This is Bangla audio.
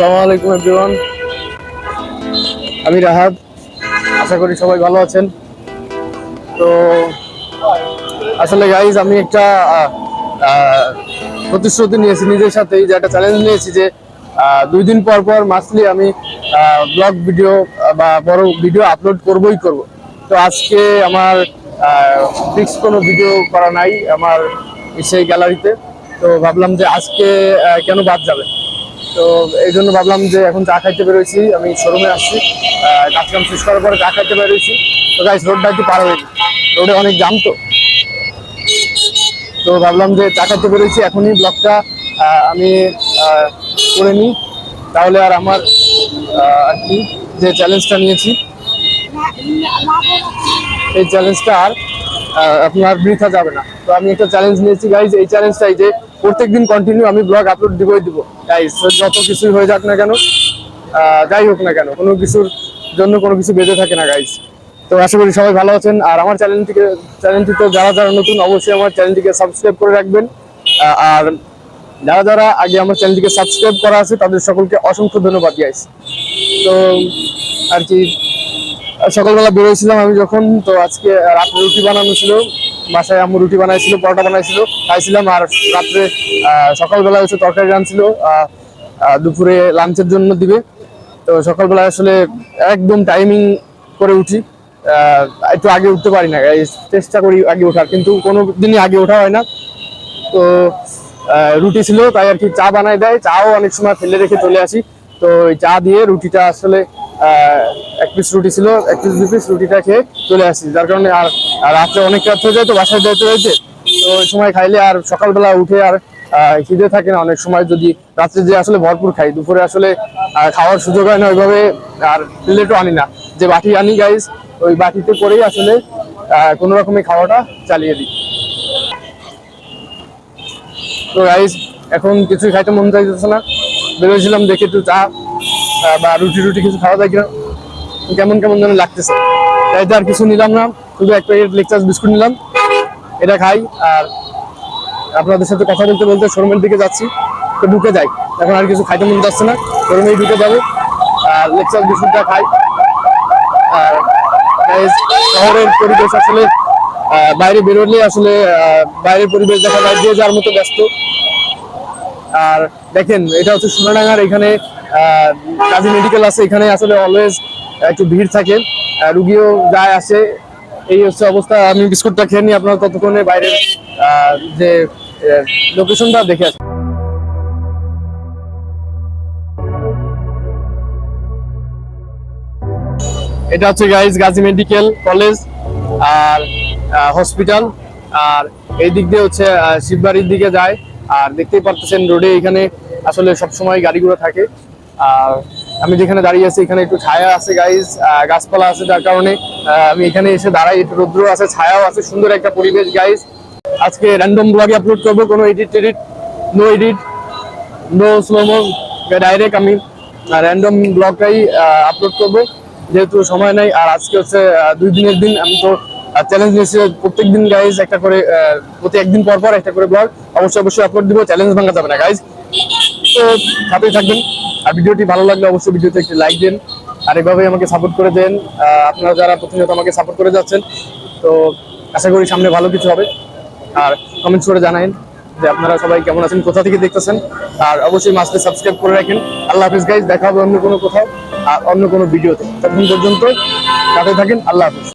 আসসালামু আলাইকুম আমি রাহাত আশা করি সবাই ভালো আছেন। তো, আসলে গাইজ আমি একটা প্রতিশ্রুতি নিয়েছি নিজের সাথেই, যে একটা চ্যালেঞ্জ নিয়েছি যে দুই দিন পর পর মাসলি আমি ব্লগ ভিডিও বা বড় ভিডিও আপলোড করবই করব। তো আজকে আমার ফিক্স কোনো ভিডিও করা নাই আমার সেই গ্যালারিতে তো। ভাবলাম যে আজকে কেন বাদ যাবে? তো এই জন্য ভাবলাম যে এখন চা খাইতে বেরোইছি, আমি শোরুমে আসছি। কাজকাম শেষ করার পরে চা খাইতে বেরোইছি। তো গাইস রোডটা একটু পার হয়ে রোডে অনেক জাম তো। তো ভাবলাম যে চা খাইতে বেরোইছি, এখনই ব্লগটা আমি করে নিই। তাহলে আর আমার আর কি, যে চ্যালেঞ্জটা নিয়েছি, এই চ্যালেঞ্জটা আর আপনার বৃথা যাবে না। তো আমি একটা চ্যালেঞ্জ নিয়েছি গাইজ এই চ্যালেঞ্জটাই যে প্রত্যেকদিন কন্টিনিউ আমি ব্লগ আপলোড দিবই দিব। গাইজ যত কিছুই হয়ে যাক না কেন যাই হোক না কেন, কোনো কিছুর জন্য কোনো কিছু বেঁধে থাকে না গাইজ তো আশা করি সবাই ভালো আছেন। আর আমার চ্যানেলটিকে চ্যানেলটিতে যারা যারা নতুন, অবশ্যই আমার চ্যানেলটিকে সাবস্ক্রাইব করে রাখবেন। আর যারা যারা আগে আমার চ্যানেলটিকে সাবস্ক্রাইব করা আছে, তাদের সকলকে অসংখ্য ধন্যবাদ গাইজ তো আর কি সকালবেলা বেরোয়েছিলাম আমি যখন, তো আজকে রাত্রে রুটি বানানো ছিল। বাসায় আম্মু রুটি বানাইছিল, পরোটা বানাইছিল। খাইছিলাম আর রাত্রে সকালবেলা হচ্ছে তরকারি রানছিল দুপুরে লাঞ্চের জন্য দিবে। তো সকালবেলা আসলে একদম টাইমিং করে উঠি। একটু আগে উঠতে পারি না চেষ্টা করি আগে ওঠার, কিন্তু কোনো দিনই আগে ওঠা হয় না। তো রুটি ছিল, তাই আর কি চা বানাই দেয়। চাও অনেক সময় ফেলে রেখে চলে আসি। তো চা দিয়ে রুটিটা আসলে এক পিস রুটি ছিল, এক পিস দু পিস রুটিটা খেয়ে চলে আসি। যার কারণে আর রাত্রে অনেক রাত হয়ে যায় তো, বাসায় যাইতে যাইতে তো ওই সময় খাইলে আর সকালবেলা উঠে আর খিদে থাকে না। অনেক সময় যদি রাত্রে যে আসলে ভরপুর খাই, দুপুরে আসলে খাওয়ার সুযোগ হয় না, ওইভাবে আর প্লেটও আনি না। যে বাটি আনি গাইজ ওই বাটিতে করেই আসলে কোনো রকমের খাওয়াটা চালিয়ে দিই। তো গাইজ এখন কিছুই খাইতে মন চাইতেছে না। বেরোয়েছিলাম দেখে একটু চা বা রুটি রুটি কিছু খাওয়া যায় কিনা, কেমন কেমন যেন লাগতেছে। তাই তো আর কিছু নিলাম না, শুধু এক প্যাকেট লেকচার বিস্কুট নিলাম, এটা খাই, আর আপনাদের সাথে কথা বলতে বলতে শোরুমের দিকে যাচ্ছি, তো ঢুকে যাই। এখন আর কিছু খাইতে মন যাচ্ছে না, শোরুমেই ঢুকে যাব, আর লেকচার বিস্কুটটা খাই। আর শহরের পরিবেশ আসলে বাইরে বেরোলে আসলে বাইরের পরিবেশ দেখা যায় যে যার মতো ব্যস্ত। আর দেখেন, এটা হচ্ছে সোনাডাঙ্গার এখানে কাজী মেডিকেল আছে, এখানে আসলে অলওয়েজ একটু ভিড় থাকে। রুগীও যায়, আসে। এই হচ্ছে অবস্থা। আমি বিস্কুটটা খেয়ে নিই আপনারা ততক্ষণে বাইরের যে লোকেশনটা দেখে আসেন এটা হচ্ছে গাইজ গাজী মেডিকেল কলেজ আর হসপিটাল আর এই দিক দিয়ে হচ্ছে শিববাড়ির দিকে যায়। আর দেখতেই পারতেছেন রোডে এখানে আসলে সবসময় গাড়িগুলো থাকে। আর আমি যেখানে দাঁড়িয়ে আছি, এখানে একটু ছায়া আছে গাইজ গাছপালা আছে, যার কারণে আমি এখানে এসে দাঁড়াই, একটু রৌদ্র আছে, ছায়াও আছে, সুন্দর একটা পরিবেশ গাইজ আজকে র্যান্ডম ব্লগে আপলোড করব, কোনো edit টেডিট no edit no slomo direct আমি র্যান্ডম ব্লগটাই আপলোড করব। যেহেতু সময় নাই, আর আজকে হচ্ছে দুই দিনের দিন, আমি তো চ্যালেঞ্জ নিয়েছি প্রত্যেক দিন গাইজ একটা করে প্রতি একদিন পর পর একটা করে ব্লগ অবশ্যই অবশ্যই আপলোড দিব চ্যালেঞ্জ ভাঙা যাবে না গাইজ তো থাকবেন। আর ভিডিওটি ভালো লাগলে অবশ্যই ভিডিওতে একটি লাইক দিন। আর এভাবেই আমাকে সাপোর্ট করে দেন। আপনারা যারা প্রতিনিয়ত আমাকে সাপোর্ট করে যাচ্ছেন, তো আশা করি সামনে ভালো কিছু হবে। আর কমেন্টস করে জানাইন যে আপনারা সবাই কেমন আছেন, কোথা থেকে দেখতেছেন। আর অবশ্যই মাসকে সাবস্ক্রাইব করে রাখেন। আল্লাহ হাফিজ গাইজ দেখা হবে অন্য কোনো কোথাও, আর অন্য কোনো ভিডিওতে। তখন পর্যন্ত সাথে থাকেন। আল্লাহ হাফিজ।